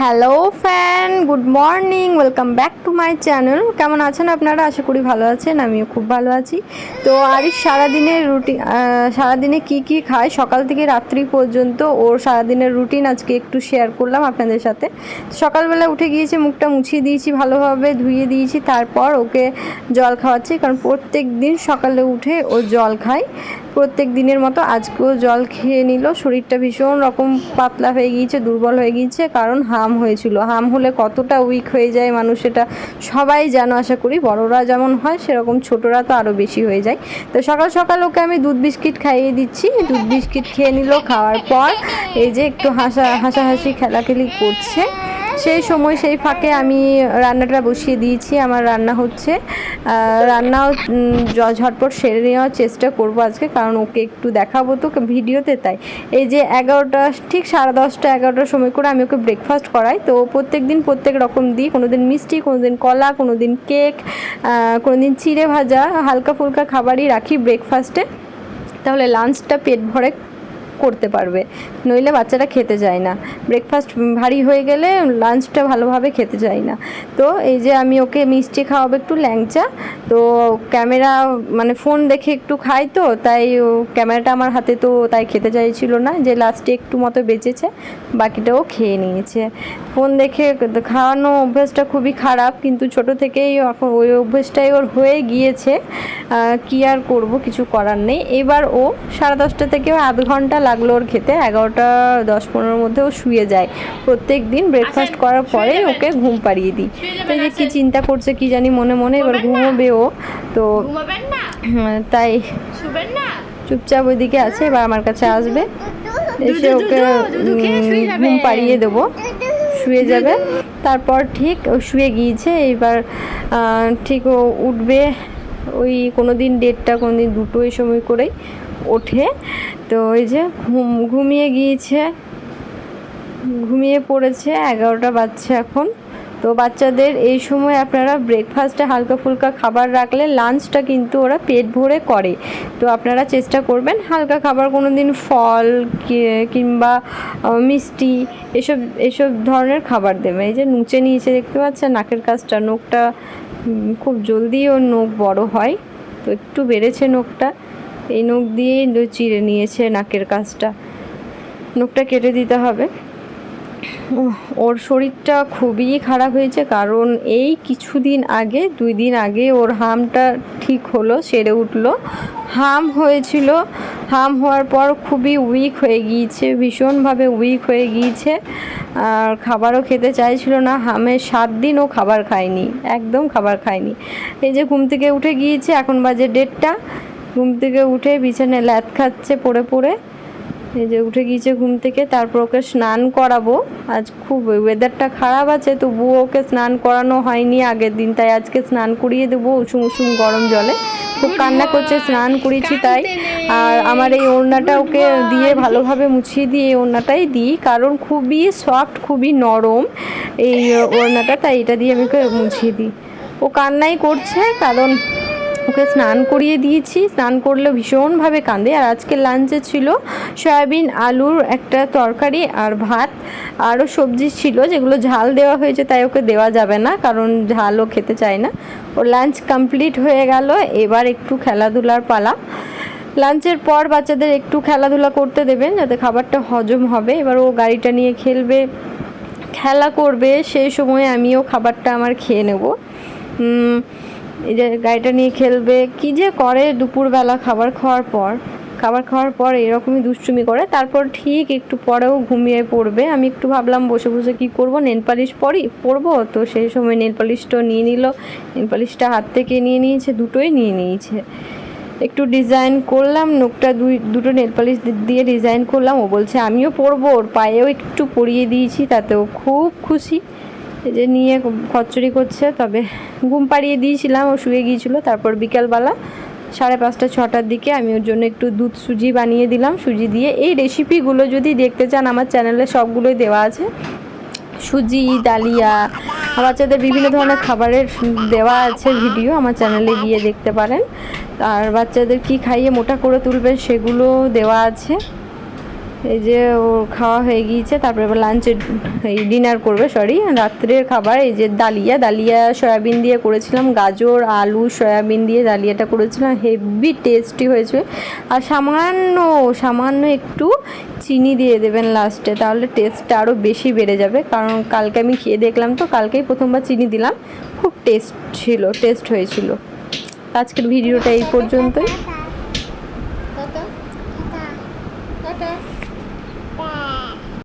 Hello fan good morning welcome back to my channel কেমন আছেন আপনারা? আশা করি ভালো আছেন, আমিও খুব ভালো আছি। তো আরিশ সারাদিনের রুটিন সারাদিনে কি কি খায়? সকাল থেকে রাত্রি পর্যন্ত ওর সারাদিনের রুটিন আজকে একটু শেয়ার করলাম আপনাদের সাথে। সকালবেলা উঠে গিয়েছে, মুখটা মুছিয়ে দিয়েছি ভালোভাবে, ধুয়ে দিয়েছি, তারপর ওকে জল খাওয়াচ্ছি। কারণ প্রত্যেক দিন সকালে উঠে ও জল খায়। প্রত্যেক দিনের মতো আজকেও জল খেয়ে নিল। শরীরটা ভীষণ রকম পাতলা হয়ে গিয়েছে, দুর্বল হয়ে গিয়েছে, কারণ হাম হয়েছিল। হাম হলে কতটা উইক হয়ে যায় মানুষ এটা সবাই জানো আশা করি, বড়রা যেমন হয় সেরকম ছোটরা তো আরও বেশি হয়ে যায়। তো সকাল সকাল ওকে আমি দুধ বিস্কিট খাইয়ে দিচ্ছি। দুধ বিস্কিট খেয়ে নিল, খাওয়ার পর এই যে একটু হাসা হাসাহাসি খেলাখেলি করছে। সেই সময় সেই ফাঁকে আমি রান্নাটা বসিয়ে দিয়েছি, আমার রান্না হচ্ছে। রান্নাও ঝটপট সেরে নেওয়ার চেষ্টা করব আজকে, কারণ ওকে একটু দেখাবো তো ভিডিওতে, তাই। এই যে এগারোটা, ঠিক সাড়ে দশটা, এগারোটার সময় করে আমি ওকে ব্রেকফাস্ট করাই। তো প্রত্যেক দিন প্রত্যেক রকম দিই কোনো দিন মিষ্টি কোনো দিন কলা কোনো দিন কেক কোনো দিন চিড়ে ভাজা, হালকা ফুলকা খাবারই রাখি ব্রেকফাস্টে তাহলে লাঞ্চটা পেট ভরে করতে পারবে। নইলে বাচ্চারা খেতে চায় না। ব্রেকফাস্ট ভারী হয়ে গেলে লাঞ্চটা ভালোভাবে খেতে চায় না। তো এই যে আমি ওকে মিষ্টি খাওয়াবো একটু ল্যাংচা, তো ক্যামেরা মানে ফোন দেখে একটু খাই তো, তাই ক্যামেরাটা আমার হাতে তো তাই খেতে চাইছিল না যে লাস্টে একটু মতো বেঁচেছে, বাকিটাও খেয়ে নিয়েছে। ফোন দেখে খাওয়ানো অভ্যাসটা খুবই খারাপ, কিন্তু ছোট থেকেই ওই অভ্যেসটাই ওর হয়ে গিয়েছে। কি আর করব, কিছু করার নেই। এবার ও সাড়ে দশটা থেকে আধ ঘণ্টা লাগল ওর খেতে এগারোটা দশ পনেরোর মধ্যে ও শুয়ে যায়। প্রত্যেক দিন ব্রেকফাস্ট করার পরে ওকে ঘুম পাড়িয়ে দিই। তো এই যে কী চিন্তা করছে কি জানি মনে মনে এবার ঘুমোবে ও। তো ঘুমাবেন না? হ্যাঁ, তাই শুবেন না? চুপচাপ ওইদিকে আছে এবার আমার কাছে আসবে। এসে ওকে দুধু খেয়ে শুয়ে উম, যাবে। ঘুম পাড়িয়ে দেবো। শুয়ে যাবে। তারপর ঠিক ও শুয়ে গিয়েছে এবার ঠিক ও উঠবে ওই কোনো দিন দেড়টা কোনো দিন দুটো এই সময় করেই। ওঠে। তো ওই যে ঘুম, ঘুমিয়ে গিয়েছে। ঘুমিয়ে পড়েছে, এগারোটা বাচ্চা এখন। তো বাচ্চাদের এই সময় আপনারা ব্রেকফাস্টে হালকা ফুলকা খাবার রাখলে লাঞ্চটা কিন্তু ওরা পেট ভরে করে। তো আপনারা চেষ্টা করবেন হালকা খাবার কোনো দিন ফল কিংবা মিষ্টি এসব এসব ধরনের খাবার দেবে এই যে নুচে নিয়েছে দেখতে পাচ্ছেন, নাকের কাজটা নোকটা খুব জলদি ওর নোক বড় হয়। তো একটু বেড়েছে নোকটা এই নখ দিয়েই চিড়ে নিয়েছে নাকের কাজটা। নোকটা কেটে দিতে হবে। ওর শরীরটা খুবই খারাপ হয়েছে কারণ এই কিছুদিন আগে, দুই দিন আগে ওর হামটা ঠিক হলো, সেরে উঠল। হাম হয়েছিল, হাম হওয়ার পর খুবই উইক হয়ে গিয়েছে, ভীষণভাবে উইক হয়ে গিয়েছে। আর খাবারও খেতে চাইছিল না হামের সাত দিন ও খাবার খায়নি, একদম খাবার খায়নি। এই যে ঘুম থেকে উঠে গিয়েছে, এখন বাজে ডেটটা ঘুম থেকে উঠে বিছানায় ল্যাদ খাচ্ছে পড়ে পড়ে। এই যে উঠে গিয়েছে ঘুম থেকে, তারপর ওকে স্নান করাবো। আজ খুব ওয়েদারটা খারাপ আছে, তবুও ওকে স্নান করানো হয়নি আগের দিন, তাই আজকে স্নান করিয়ে দেবো উষুম উষুম গরম জলে। খুব কান্না করছে, স্নান করিয়েছি তাই। আর আমার এই ওড়নাটা ওকে দিয়ে ভালোভাবে মুছিয়ে দিয়ে এই ওড়নাটাই দিই, কারণ খুবই সফট খুবই নরম এই ওড়নাটা, তাই এটা দিয়ে আমি ওকে মুছিয়ে দিই। ও কান্নাই করছে, কারণ ওকে স্নান করিয়ে দিয়েছি। স্নান করলে ভীষণভাবে কাঁদে আর আজকে লাঞ্চে ছিল সয়াবিন, আলুর একটা তরকারি আর ভাত। আরও সবজি ছিল যেগুলো ঝাল দেওয়া হয়েছে, তাই ওকে দেওয়া যাবে না, কারণ ঝালও খেতে চায় না। ওর লাঞ্চ কমপ্লিট হয়ে গেল, এবার একটু খেলাধুলার পালা। লাঞ্চের পর বাচ্চাদের একটু খেলাধুলা করতে দেবেন, যাতে খাবারটা হজম হবে। এবার ও গাড়িটা নিয়ে খেলবে, খেলা করবে। সেই সময় আমিও খাবারটা আমার খেয়ে নেব। এই যে গাড়িটা নিয়ে খেলবে, কি যে করে দুপুরবেলা খাবার খাওয়ার পর। খাবার খাওয়ার পর এরকমই দুষ্টুমি করে, তারপর ঠিক একটু পরেও ঘুমিয়ে পড়বে। আমি একটু ভাবলাম বসে বসে কি করব, নেল পালিশ পরি, পরবো তো সেই সময় নেল পালিশটাও নিয়ে নিল। নেল পালিশটা হাত থেকে নিয়ে নিয়েছে, দুটোই নিয়ে নিয়েছে। একটু ডিজাইন করলাম নোকটা দুই, দুটো নেল পালিশ দিয়ে ডিজাইন করলাম। ও বলছে, আমিও পরবো। ওর পায়েও একটু পরিয়ে দিয়েছি, তাতেও খুব খুশি। যে নিয়ে খচ্চড়ি করছে, তবে ঘুম পাড়িয়ে দিয়েছিলাম ও শুয়ে গিয়েছিল। তারপর বিকালবেলা সাড়ে পাঁচটা, ছটার দিকে আমি ওর জন্য একটু দুধ সুজি বানিয়ে দিলাম, সুজি দিয়ে। এই রেসিপিগুলো যদি দেখতে চান, আমার চ্যানেলে সবগুলোই দেওয়া আছে। সুজি, ডালিয়া বাচ্চাদের বিভিন্ন ধরনের খাবারের দেওয়া আছে ভিডিও আমার চ্যানেলে গিয়ে দেখতে পারেন। আর বাচ্চাদের কি খাইয়ে মোটা করে তুলবেন সেগুলো দেওয়া আছে। এই যে ওর খাওয়া হয়ে গিয়েছে, তারপরে এবার লাঞ্চে এই ডিনার করবে সরি রাত্রের খাবার, এই যে ডালিয়া ডালিয়া সয়াবিন দিয়ে করেছিলাম, গাজর, আলু, সয়াবিন দিয়ে ডালিয়াটা করেছিলাম, হেভি টেস্টি হয়েছে। আর সামান্য সামান্য একটু চিনি দিয়ে দেবেন লাস্টে তাহলে টেস্টটা আরও বেশি বেড়ে যাবে, কারণ কালকে আমি খেয়ে দেখলাম তো, কালকেই প্রথমবার চিনি দিলাম, খুব টেস্ট ছিল টেস্ট হয়েছিল। আজকের ভিডিওটা এই পর্যন্তই।